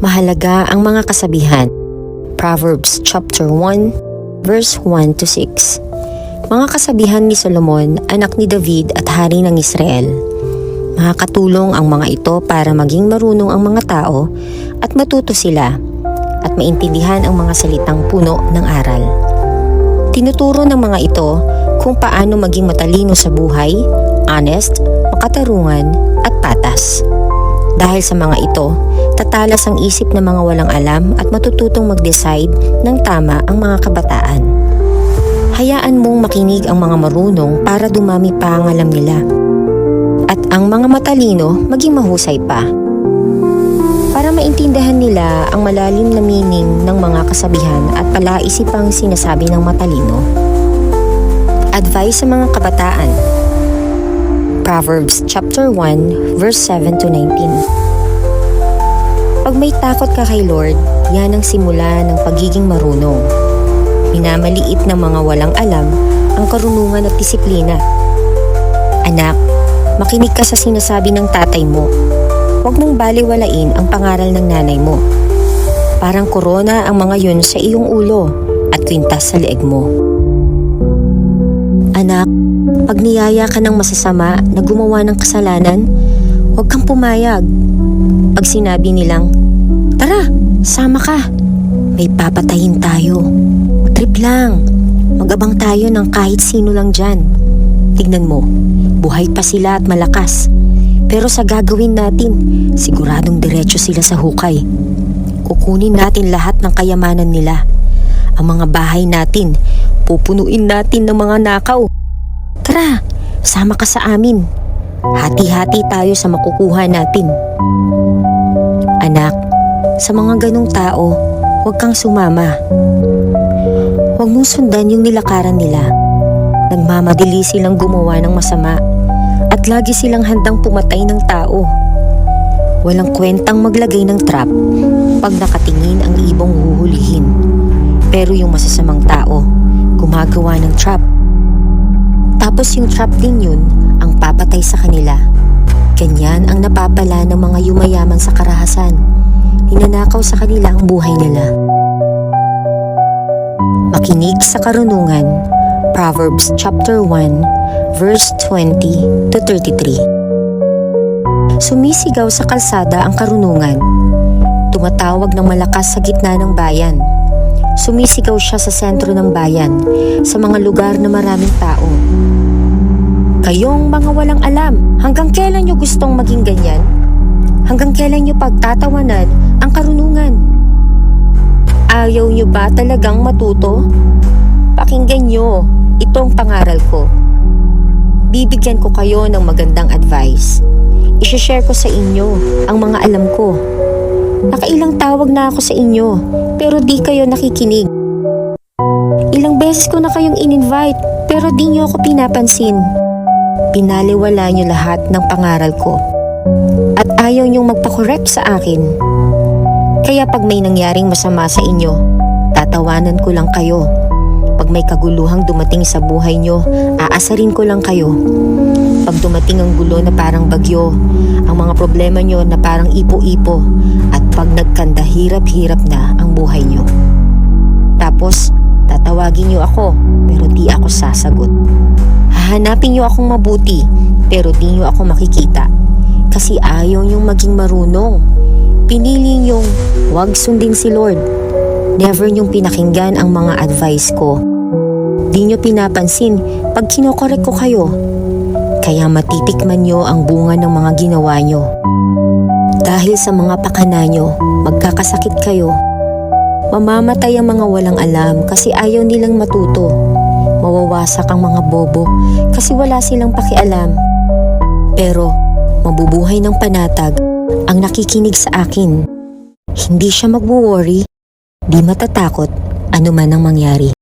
Mahalaga ang mga kasabihan. Proverbs chapter 1 verse 1 to 6. Mga kasabihan ni Solomon, anak ni David at hari ng Israel. Makakatulong ang mga ito para maging marunong ang mga tao at matuto sila at maintindihan ang mga salitang puno ng aral. Tinuturo ng mga ito kung paano maging matalino sa buhay, honest, makatarungan at patas. Dahil sa mga ito, tatalas ang isip ng mga walang alam at matututong mag-decide ng tama ang mga kabataan. Hayaan mong makinig ang mga marunong para dumami pa ang alam nila. At ang mga matalino maging mahusay pa. Para maintindihan nila ang malalim na meaning ng mga kasabihan at palaisipang sinasabi ng matalino. Advice sa mga kabataan Proverbs chapter 1 verse 7 to 19 Pag may takot ka kay Lord, yan ang simula ng pagiging marunong. Minamaliit ng mga walang alam ang karunungan at disiplina. Anak, makinig ka sa sinasabi ng tatay mo. Huwag mong baliwalain ang pangaral ng nanay mo. Parang korona ang mga yun sa iyong ulo at kwintas sa leeg mo. Anak, pag niyaya ka ng masasama na gumawa ng kasalanan, huwag kang pumayag. Pag sinabi nilang, Tara, sama ka. May papatayin tayo. Trip lang. Magabang tayo ng kahit sino lang dyan. Tignan mo, buhay pa sila at malakas. Pero sa gagawin natin, siguradong diretso sila sa hukay. Kukunin natin lahat ng kayamanan nila. Ang mga bahay natin, pupunuin natin ng mga nakaw. Tara, sama ka sa amin. Hati-hati tayo sa makukuha natin. Anak, sa mga ganong tao, huwag kang sumama. Huwag mong sundan yung nilakaran nila. Nagmamadali silang gumawa ng masama at lagi silang handang pumatay ng tao. Walang kwentang maglagay ng trap pag nakatingin ang ibong huhulihin. Pero yung masasamang tao, gumagawa ng trap. Tapos yung trap din yun ang papatay sa kanila. Ganyan ang napapala ng mga yumayaman sa karahasan. Ninanakaw sa kanila ang buhay nila. Makinig sa karunungan. Proverbs chapter 1 verse 20 to 33. Sumisigaw sa kalsada ang karunungan. Tumatawag ng malakas sa gitna ng bayan. Sumisigaw siya sa sentro ng bayan, sa mga lugar na maraming tao. Kayong mga walang alam, hanggang kailan nyo gustong maging ganyan? Hanggang kailan nyo pagtatawanan ang karunungan? Ayaw nyo ba talagang matuto? Pakinggan nyo itong pangaral ko. Bibigyan ko kayo ng magandang advice. Isishare ko sa inyo ang mga alam ko. Nakailang tawag na ako sa inyo, pero di kayo nakikinig. Ilang beses ko na kayong in-invite, pero di nyo ako pinapansin. Pinaliwala nyo lahat ng pangaral ko. At ayaw nyong magpakorek sa akin. Kaya pag may nangyaring masama sa inyo, tatawanan ko lang kayo. Pag may kaguluhang dumating sa buhay nyo, aasarin ko lang kayo. Pag dumating ang gulo na parang bagyo, ang mga problema nyo na parang ipo-ipo, at pag nagkanda hirap-hirap na ang buhay nyo. Tapos, tatawagin nyo ako, pero di ako sasagot. Hahanapin nyo akong mabuti, pero di nyo ako makikita. Kasi ayaw nyong maging marunong. Pinili nyong wag sundin si Lord. Never nyong pinakinggan ang mga advice ko. Di nyo pinapansin pag kinokorek ko kayo. Kaya matitikman nyo ang bunga ng mga ginawa nyo. Dahil sa mga pakana nyo, magkakasakit kayo. Mamamatay ang mga walang alam kasi ayaw nilang matuto. Mawawasak ang mga bobo kasi wala silang pakialam. Pero mabubuhay ng panatag ang nakikinig sa akin. Hindi siya magwo-worry, di matatakot, ano man ang mangyari.